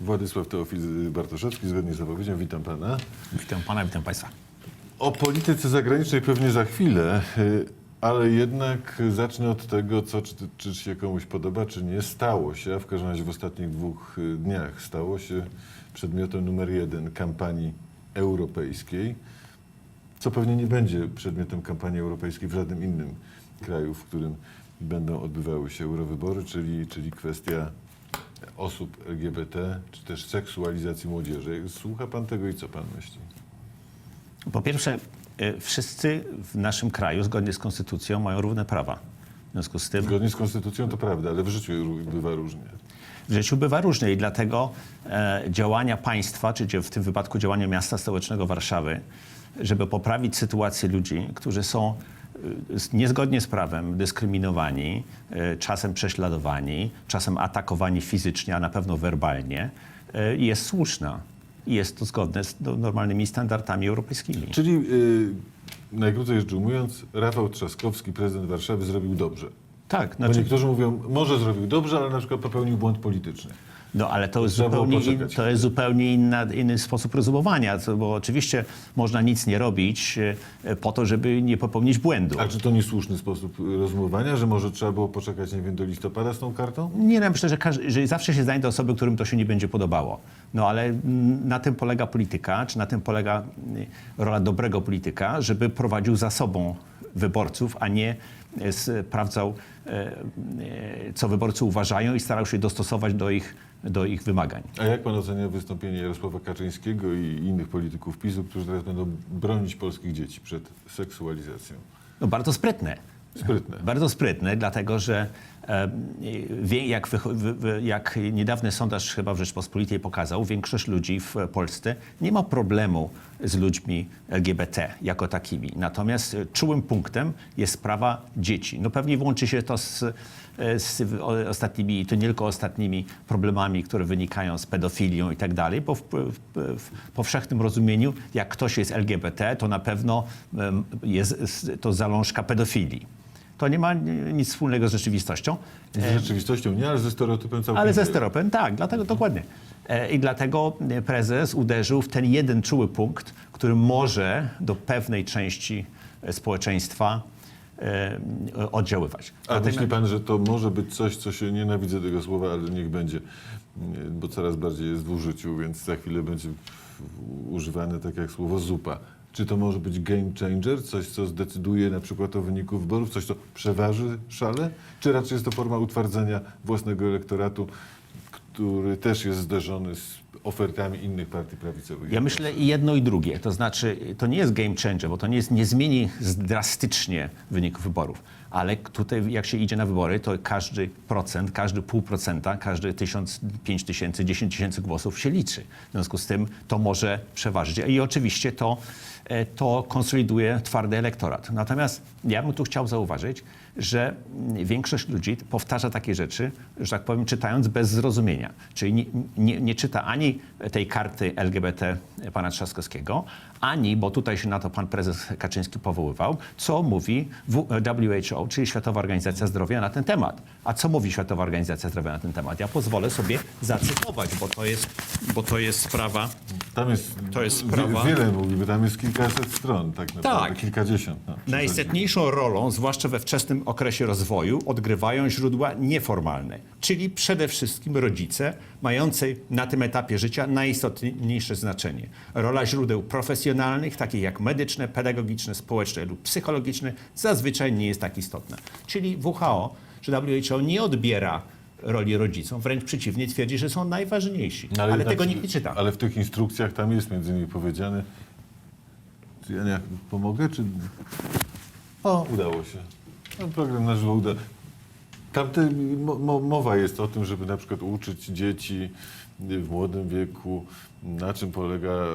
Władysław Teofil Bartoszewski, zgodnie z zapowiedzią. Witam pana. Witam pana, witam państwa. O polityce zagranicznej pewnie za chwilę, y, ale jednak zacznę od tego, co czy, czy się komuś podoba, czy nie. Stało się, a w każdym razie w ostatnich dwóch y, dniach stało się przedmiotem numer jeden kampanii europejskiej, co pewnie nie będzie przedmiotem kampanii europejskiej w żadnym innym kraju, w którym będą odbywały się eurowybory, czyli, czyli kwestia osób LGBT, czy też seksualizacji młodzieży. Słucha pan tego i co pan myśli? Po pierwsze, y, wszyscy w naszym kraju, zgodnie z konstytucją, mają równe prawa. W związku z tym Zgodnie z konstytucją to prawda, ale w życiu bywa różnie. w życiu bywa różnie i dlatego e, działania państwa, czy w tym wypadku działania miasta stołecznego Warszawy, żeby poprawić sytuację ludzi, którzy są niezgodnie z prawem dyskryminowani, y, czasem prześladowani, czasem atakowani fizycznie, a na pewno werbalnie, y, jest słuszna. I jest to zgodne z do- normalnymi standardami europejskimi. Czyli yy, najkrócej rzecz ujmując, Rafał Trzaskowski, prezydent Warszawy, zrobił dobrze. Tak, Bo znaczy, niektórzy mówią, może zrobił dobrze, ale na przykład popełnił błąd polityczny. No ale to jest Trzeba zupełnie, in, to jest zupełnie inna, inny sposób rozumowania, bo oczywiście można nic nie robić e, po to, żeby nie popełnić błędu. A czy to niesłuszny sposób rozumowania, że może trzeba było poczekać, nie wiem, do listopada z tą kartą? Nie wiem, myślę, że, każdy, że zawsze się znajdą osoby, którym to się nie będzie podobało. No ale na tym polega polityka, czy na tym polega rola dobrego polityka, żeby prowadził za sobą wyborców, a nie e, sprawdzał, e, e, co wyborcy uważają i starał się dostosować do ich, do ich wymagań. A jak pan ocenia wystąpienie Jarosława Kaczyńskiego i innych polityków PiSu, którzy teraz będą bronić polskich dzieci przed seksualizacją? No bardzo sprytne. Sprytne. Bardzo sprytne, dlatego że jak, jak niedawny sondaż chyba w Rzeczpospolitej pokazał, większość ludzi w Polsce nie ma problemu z ludźmi LGBT jako takimi. Natomiast czułym punktem jest sprawa dzieci. No pewnie łączy się to z, z ostatnimi, to nie tylko ostatnimi problemami, które wynikają z pedofilią i tak dalej, bo w, w, w powszechnym rozumieniu, jak ktoś jest LGBT, to na pewno jest to zalążka pedofilii. To nie ma ni- nic wspólnego z rzeczywistością, Z rzeczywistością nie, ale ze stereotypem całkiem ale ze stereotypem tak, dlatego dokładnie. E, I dlatego e, prezes uderzył w ten jeden czuły punkt, który może do pewnej części e, społeczeństwa e, oddziaływać. A Dlatego- myśli pan, że to może być coś, co się nienawidzę tego słowa, ale niech będzie, bo coraz bardziej jest w użyciu, więc za chwilę będzie używane tak jak słowo zupa. Czy to może być game changer, coś, co zdecyduje na przykład o wyniku wyborów, coś, co przeważy szale? Czy raczej jest to forma utwardzenia własnego elektoratu, który też jest zderzony z ofertami innych partii prawicowych? Ja myślę i jedno i drugie. To znaczy, to nie jest game changer, bo to nie, jest, nie zmieni drastycznie wyniku wyborów. Ale tutaj, jak się idzie na wybory, to każdy procent, każdy pół procenta, każdy tysiąc, pięć tysięcy, dziesięć tysięcy głosów się liczy. W związku z tym to może przeważyć. I oczywiście to, to konsoliduje twardy elektorat. Natomiast ja bym tu chciał zauważyć, że większość ludzi powtarza takie rzeczy, że tak powiem, czytając bez zrozumienia. Czyli nie, nie, nie czyta ani tej karty LGBT pana Trzaskowskiego, ani, bo tutaj się na to pan prezes Kaczyński powoływał, co mówi WHO, czyli Światowa Organizacja Zdrowia na ten temat. A co mówi Światowa Organizacja Zdrowia na ten temat? Ja pozwolę sobie zacytować, bo to jest, bo to jest sprawa Tam jest, To jest sprawa- wiele bo tam jest kilkaset stron tak naprawdę, Tak. kilkadziesiąt. No, Najistotniejszą rolą, zwłaszcza we wczesnym okresie rozwoju, odgrywają źródła nieformalne, czyli przede wszystkim rodzice, mający na tym etapie życia najistotniejsze znaczenie. Rola źródeł profesjonalnych, takich jak medyczne, pedagogiczne, społeczne lub psychologiczne, zazwyczaj nie jest tak istotna. Czyli WHO, czy WHO nie odbiera roli rodzicom, wręcz przeciwnie, twierdzi, że są najważniejsi. No, ale jednak- tego nikt nie czyta. Ale w tych instrukcjach tam jest między innymi powiedziane, czy ja nie pomogę, czy... O, udało się. No, program na żywo uda. Tam te, mo, mo, mowa jest o tym, żeby na przykład uczyć dzieci w młodym wieku, na czym polega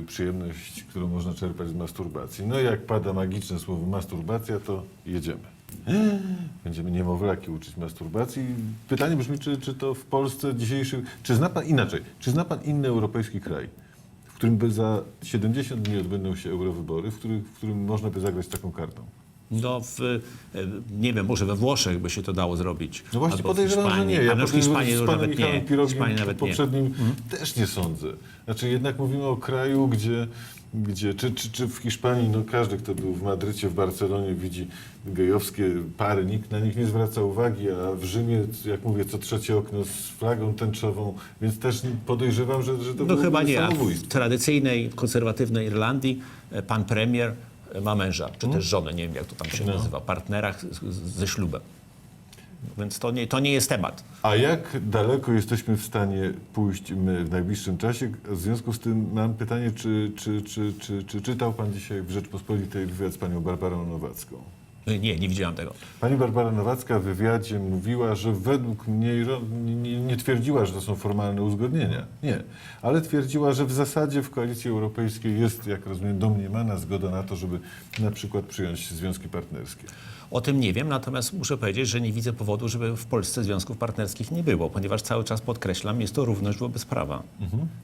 y, przyjemność, którą można czerpać z masturbacji. No i jak pada magiczne słowo masturbacja, to jedziemy. Będziemy niemowlaki uczyć masturbacji. Pytanie brzmi, czy, czy to w Polsce dzisiejszy... Czy zna pan inaczej? Czy zna pan inny europejski kraj, którym by za 70 dni odbędą się eurowybory, w, których, w którym można by zagrać taką kartą? No, w, e, nie wiem, może we Włoszech by się to dało zrobić. No właśnie podejrzewam, że nie. Ja podejrzewam, że to z panem nawet Michałem nie. Pirogiem nawet nie. poprzednim też nie sądzę. Znaczy jednak mówimy o kraju, gdzie, gdzie czy, czy, czy w Hiszpanii, no każdy, kto był w Madrycie, w Barcelonie, widzi gejowskie pary, nikt na nich nie zwraca uwagi, a w Rzymie, jak mówię, co trzecie okno z flagą tęczową, więc też podejrzewam, że, że to No chyba nie. W tradycyjnej, konserwatywnej Irlandii e, pan premier e, ma męża, czy też żonę, nie wiem jak to tam się No. nazywa, partnerach ze ślubem. Więc to nie, to nie jest temat. A jak daleko jesteśmy w stanie pójść my w najbliższym czasie? W związku z tym mam pytanie, czy, czy, czy, czy, czy czytał pan dzisiaj w Rzeczpospolitej wywiad z panią Barbarą Nowacką? E, Nie, nie widziałam tego. Pani Barbara Nowacka w wywiadzie mówiła, że według mnie nie, nie, twierdziła, że to są formalne uzgodnienia. Nie. Ale twierdziła, że w zasadzie w koalicji europejskiej jest, jak rozumiem, domniemana zgoda na to, żeby na przykład przyjąć związki partnerskie. O tym nie wiem, natomiast muszę powiedzieć, że nie widzę powodu, żeby w Polsce związków partnerskich nie było, ponieważ cały czas podkreślam, jest to równość wobec prawa.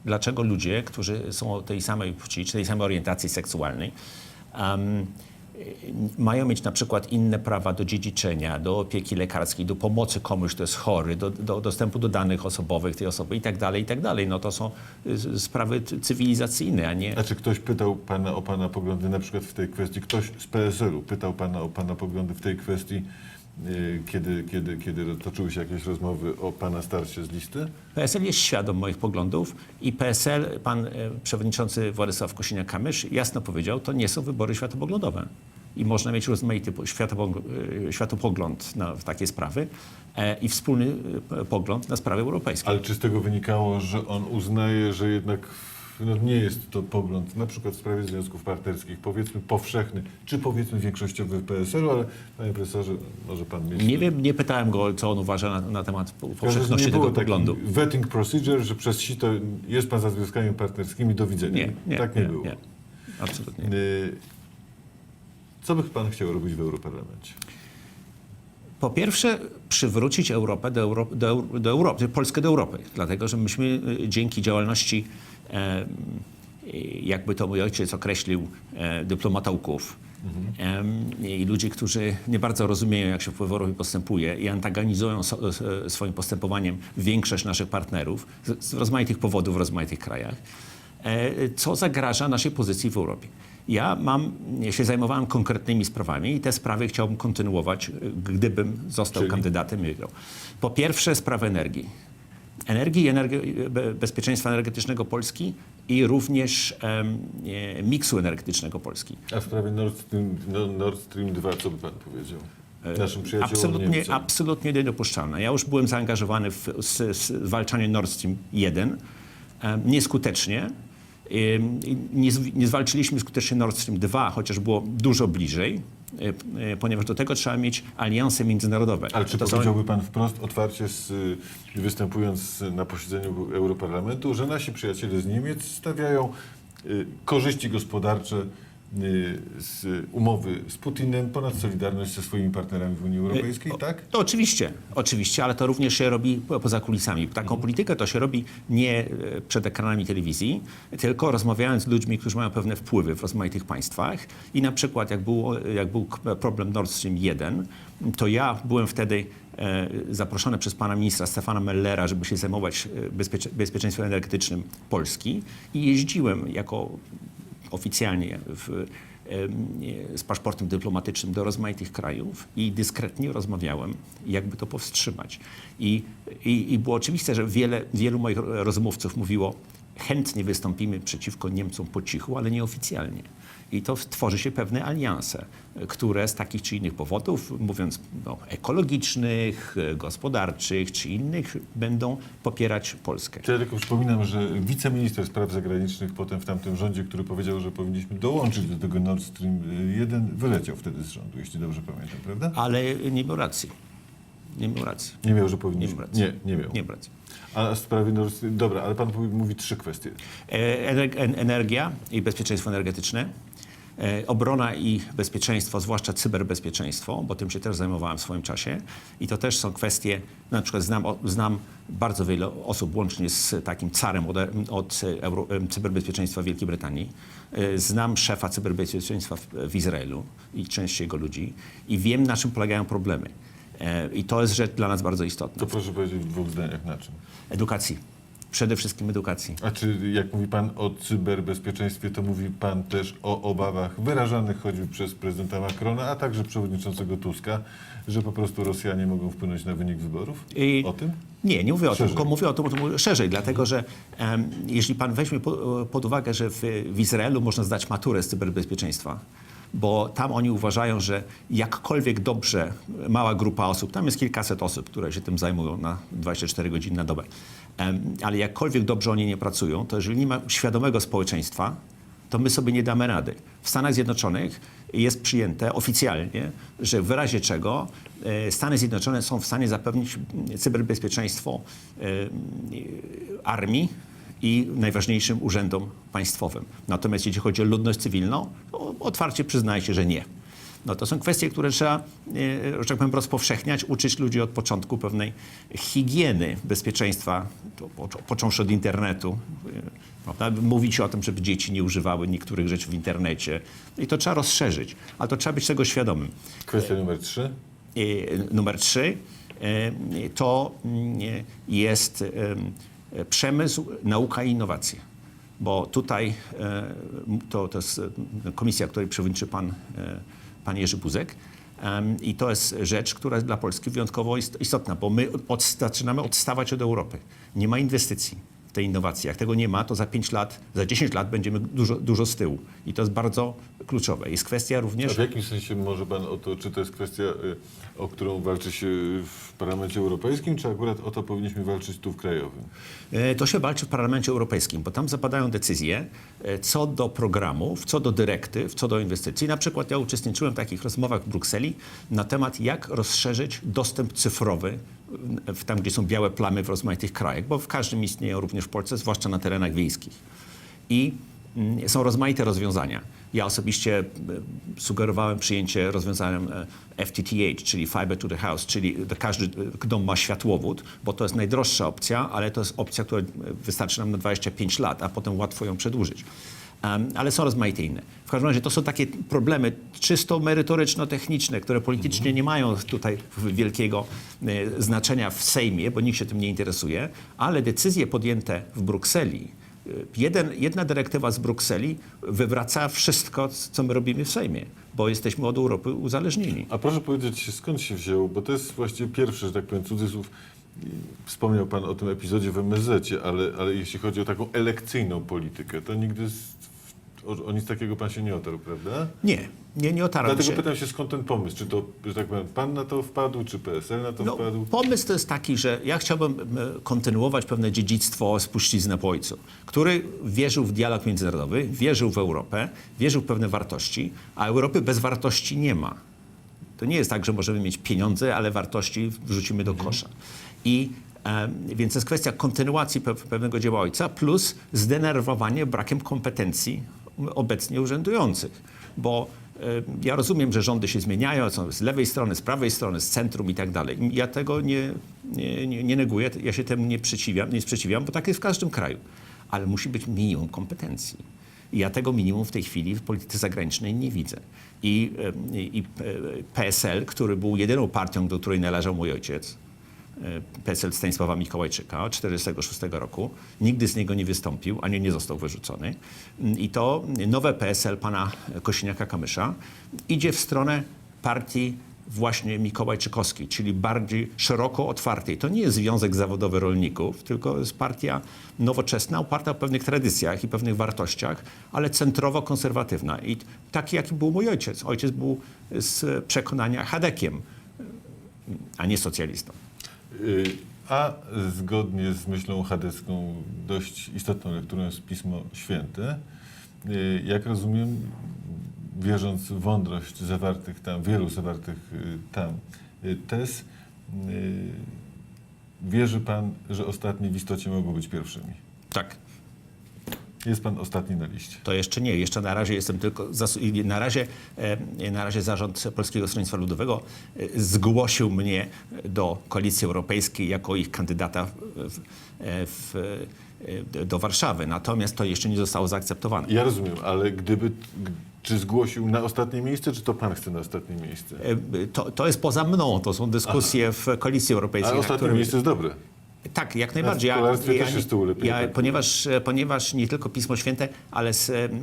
Dlaczego ludzie, którzy są tej samej płci, czy tej samej orientacji seksualnej, em, mają mieć na przykład inne prawa do dziedziczenia, do opieki lekarskiej, do pomocy komuś, kto jest chory, do, do dostępu do danych osobowych tej osoby i tak dalej, i tak dalej. No to są y, sprawy cywilizacyjne, a nie... A czy ktoś pytał pana o pana poglądy na przykład w tej kwestii, ktoś z PSL-u pytał pana o pana poglądy w tej kwestii, kiedy, kiedy, kiedy toczyły się jakieś rozmowy o pana starcie z listy? PSL jest świadom moich poglądów i PSL, pan e, przewodniczący Władysław Kosiniak-Kamysz jasno powiedział, to nie są wybory światopoglądowe. I można mieć rozmaity e, światopogląd na w takie sprawy e, i wspólny pogląd na sprawy europejskie. Ale czy z tego wynikało, że on uznaje, że jednak no, nie jest to pogląd, na przykład w sprawie związków partnerskich, powiedzmy powszechny, czy powiedzmy większościowy w PSL-u, ale panie profesorze, może pan mieć... Nie wiem, nie pytałem go, co on uważa na, na temat powszechności nie tego było taki poglądu. vetting procedure, że przez sito jest pan za związkami partnerskimi, do widzenia. Nie, nie, tak nie, nie, było. nie. Absolutnie. nie. Y, Co by pan chciał robić w Europarlamencie? Po pierwsze, przywrócić Europę do, Euro, do, do Europy, Polskę do Europy, dlatego że myśmy y, dzięki działalności, e, jakby to mój ojciec określił, e, dyplomatołków em, i ludzi, którzy nie bardzo rozumieją, jak się w Europie postępuje i antagonizują so, s- swoim postępowaniem większość naszych partnerów z, z rozmaitych powodów w rozmaitych krajach, e, co zagraża naszej pozycji w Europie. Ja mam, ja się zajmowałem konkretnymi sprawami i te sprawy chciałbym kontynuować, y, gdybym został Czyli? kandydatem i wygrał. Po pierwsze sprawa energii. Energii i be- bezpieczeństwa energetycznego Polski i również em, e, miksu energetycznego Polski. A w sprawie Nord Stream, no, Nord Stream 2, co by pan powiedział? Naszym przyjaciołom Absolutnie, Niemcom. absolutnie niedopuszczalne. Ja już byłem zaangażowany w s, s, zwalczanie Nord Stream 1 em, nieskutecznie. Nie, nie zwalczyliśmy skutecznie Nord Stream 2, chociaż było dużo bliżej, y, y, ponieważ do tego trzeba mieć alianse międzynarodowe. Ale czy To są- powiedziałby pan wprost, otwarcie, z, y, występując na posiedzeniu Europarlamentu, że nasi przyjaciele z Niemiec stawiają y, korzyści gospodarcze z umowy z Putinem ponad solidarność ze swoimi partnerami w Unii Europejskiej, tak? To oczywiście, oczywiście, ale to również się robi po- poza kulisami. Taką politykę to się robi nie e, przed ekranami telewizji, tylko rozmawiając z ludźmi, którzy mają pewne wpływy w rozmaitych państwach. I na przykład jak, było, jak był problem Nord Stream 1, to ja byłem wtedy e, zaproszony przez pana ministra Stefana Mellera, żeby się zajmować e, bezpiecze, bezpieczeństwem energetycznym Polski i jeździłem jako oficjalnie w, z paszportem dyplomatycznym do rozmaitych krajów i dyskretnie rozmawiałem, jakby to powstrzymać. I, i, i było oczywiste, że wiele, wielu moich rozmówców mówiło, chętnie wystąpimy przeciwko Niemcom po cichu, ale nieoficjalnie. I to tworzy się pewne alianse, które z takich czy innych powodów, mówiąc no, ekologicznych, gospodarczych czy innych, będą popierać Polskę. Ja tylko przypominam, że wiceminister spraw zagranicznych potem w tamtym rządzie, który powiedział, że powinniśmy dołączyć do tego Nord Stream 1, wyleciał wtedy z rządu, jeśli dobrze pamiętam, prawda? Ale nie miał racji. Nie miał racji. Nie miał, że Nie powinniśmy. miał racji. Nie, nie miał. Nie miał racji. A w sprawie Nord dobra, ale pan mówi, trzy kwestie. E, ener- en- Energia i bezpieczeństwo energetyczne. E, Obrona i bezpieczeństwo, zwłaszcza cyberbezpieczeństwo, bo tym się też zajmowałem w swoim czasie. I to też są kwestie, na przykład znam, znam bardzo wiele osób, łącznie z takim carem od, od Euro, cyberbezpieczeństwa Wielkiej Brytanii. E, Znam szefa cyberbezpieczeństwa w, w Izraelu i część jego ludzi i wiem, na czym polegają problemy. I to jest rzecz dla nas bardzo istotna. To proszę powiedzieć w dwóch zdaniach na czym. Edukacji. Przede wszystkim edukacji. A czy jak mówi pan o cyberbezpieczeństwie, to mówi pan też o obawach wyrażanych choćby przez prezydenta Macrona, a także przewodniczącego Tuska, że po prostu Rosjanie mogą wpłynąć na wynik wyborów? I- O tym? Nie, nie mówię o tym, Szerzej. tylko mówię o tym, o tym szerzej, dlatego że em, jeśli pan weźmie po, pod uwagę, że w, w Izraelu można zdać maturę z cyberbezpieczeństwa, bo tam oni uważają, że jakkolwiek dobrze mała grupa osób, tam jest kilkaset osób, które się tym zajmują na 24 godziny na dobę, ale jakkolwiek dobrze oni nie pracują, to jeżeli nie ma świadomego społeczeństwa, to my sobie nie damy rady. W Stanach Zjednoczonych jest przyjęte oficjalnie, że w razie czego e, Stany Zjednoczone są w stanie zapewnić cyberbezpieczeństwo e, armii i najważniejszym urzędom państwowym. Natomiast jeśli chodzi o ludność cywilną, to otwarcie przyznaje się, że nie. No to są kwestie, które trzeba, e, że tak powiem, rozpowszechniać, uczyć ludzi od początku pewnej higieny bezpieczeństwa, począwszy od internetu. e, Prawda? Mówić o tym, żeby dzieci nie używały niektórych rzeczy w internecie. I to trzeba rozszerzyć, ale to trzeba być tego świadomym. Kwestia numer trzy. E, Numer trzy to mm, jest przemysł, nauka i innowacje. Bo tutaj e, to, to jest e, komisja, której przewodniczy pan, e, pan Jerzy Buzek. I to jest rzecz, która jest dla Polski wyjątkowo ist- istotna, bo my od, zaczynamy odstawać od Europy. Nie ma inwestycji innowacje. Jak tego nie ma, to za 5 lat, za 10 lat będziemy dużo, dużo z tyłu. I to jest bardzo kluczowe. Jest kwestia A również... w jakim sensie może pan o to, czy to jest kwestia, y, o którą walczy się w Parlamencie Europejskim, czy akurat o to powinniśmy walczyć tu w krajowym? E, To się walczy w Parlamencie Europejskim, bo tam zapadają decyzje e, co do programów, co do dyrektyw, co do inwestycji. Na przykład ja uczestniczyłem w takich rozmowach w Brukseli na temat, jak rozszerzyć dostęp cyfrowy w- tam, gdzie są białe plamy w rozmaitych krajach, bo w każdym istnieją również w Polsce, zwłaszcza na terenach wiejskich. I mm, są rozmaite rozwiązania. Ja osobiście e, sugerowałem przyjęcie rozwiązania e, FTTH, czyli Fiber to the House, czyli to każdy e, dom ma światłowód, bo to jest najdroższa opcja, ale to jest opcja, która e, wystarczy nam na 25 lat, a potem łatwo ją przedłużyć. Ale są rozmaite inne. W każdym razie to są takie problemy czysto merytoryczno-techniczne, które politycznie nie mają tutaj wielkiego e, znaczenia w Sejmie, bo nikt się tym nie interesuje, ale decyzje podjęte w Brukseli, e, jeden, jedna dyrektywa z Brukseli wywraca wszystko, co my robimy w Sejmie, bo jesteśmy od Europy uzależnieni. A proszę powiedzieć, skąd się wzięło, bo to jest właściwie pierwszy, że tak powiem, cudzysłów. Wspomniał pan o tym epizodzie w MSZ, ale, ale jeśli chodzi o taką elekcyjną politykę, to nigdy z, o, o nic takiego pan się nie otarł, prawda? Nie, nie, nie otarłem Dlatego się. pytam się, skąd ten pomysł? Czy to, że tak powiem, pan na to wpadł, czy PSL na to No, wpadł? pomysł to jest taki, że ja chciałbym e, kontynuować pewne dziedzictwo spuściznę po ojcu, który wierzył w dialog międzynarodowy, wierzył w Europę, wierzył w pewne wartości, a Europy bez wartości nie ma. To nie jest tak, że możemy mieć pieniądze, ale wartości wrzucimy do kosza. I więc to jest kwestia kontynuacji pe- pewnego dzieła ojca plus zdenerwowanie brakiem kompetencji obecnie urzędujących. Bo ja rozumiem, że rządy się zmieniają, są z lewej strony, z prawej strony, z centrum i tak dalej. Ja tego nie, nie, nie, neguję, ja się temu nie sprzeciwiam, nie sprzeciwiam, bo tak jest w każdym kraju. Ale musi być minimum kompetencji. I ja tego minimum w tej chwili w polityce zagranicznej nie widzę. I, e, i e, PSL, który był jedyną partią, do której należał mój ojciec, e, PSL Stanisława Mikołajczyka od 1946 roku, nigdy z niego nie wystąpił, ani nie został wyrzucony. I to nowe PSL pana Kosiniaka-Kamysza idzie w stronę partii właśnie Mikołajczykowskiej, czyli bardziej szeroko otwartej. To nie jest Związek Zawodowy Rolników, tylko jest partia nowoczesna, oparta o pewnych tradycjach i pewnych wartościach, ale centrowo-konserwatywna. I taki, jaki był mój ojciec. Ojciec był z przekonania chadekiem, a nie socjalistą. Y, A zgodnie z myślą chadecką dość istotną lekturą jest Pismo Święte. Y, Jak rozumiem, wierząc w mądrość zawartych tam, wielu zawartych y, tam tez, wierzy pan, że ostatnie w istocie mogą być pierwszymi. Tak. Jest pan ostatni na liście. To jeszcze nie, jeszcze na razie jestem tylko, na razie, e, na razie zarząd Polskiego Stronnictwa Ludowego e, zgłosił mnie do Koalicji Europejskiej jako ich kandydata w, w, e, do Warszawy. Natomiast to jeszcze nie zostało zaakceptowane. Ja rozumiem, ale gdyby, czy zgłosił na ostatnie miejsce, czy to pan chce na ostatnie miejsce? E, To, to jest poza mną, to są dyskusje w Koalicji Europejskiej. Ale ostatnie którym- miejsce jest dobre. Tak, jak najbardziej. w kolarstwie też jest tu lepiej, ja, tak? ponieważ, ponieważ nie tylko Pismo Święte, ale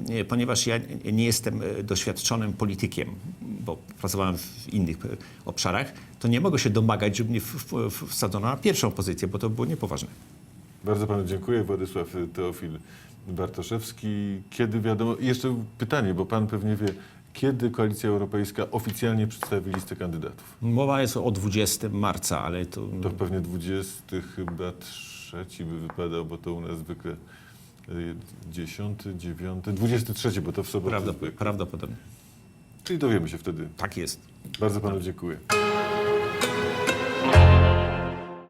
e, ponieważ ja nie jestem e, doświadczonym politykiem, bo pracowałem w innych e, obszarach, to nie mogę się domagać, żeby mnie w- w- wsadzono na pierwszą pozycję, bo to było niepoważne. Bardzo panu dziękuję. Władysław Teofil Bartoszewski. Kiedy wiadomo... Jeszcze pytanie, bo pan pewnie wie, kiedy Koalicja Europejska oficjalnie przedstawi listę kandydatów? Mowa jest o 20 marca, ale to, To pewnie 20 chyba trzeci by wypadał, bo to u nas zwykle y, 10, 9, 23, bo to w sobotę. zwykle. prawdopodobnie Czyli dowiemy się wtedy. tak jest. Bardzo panu dziękuję.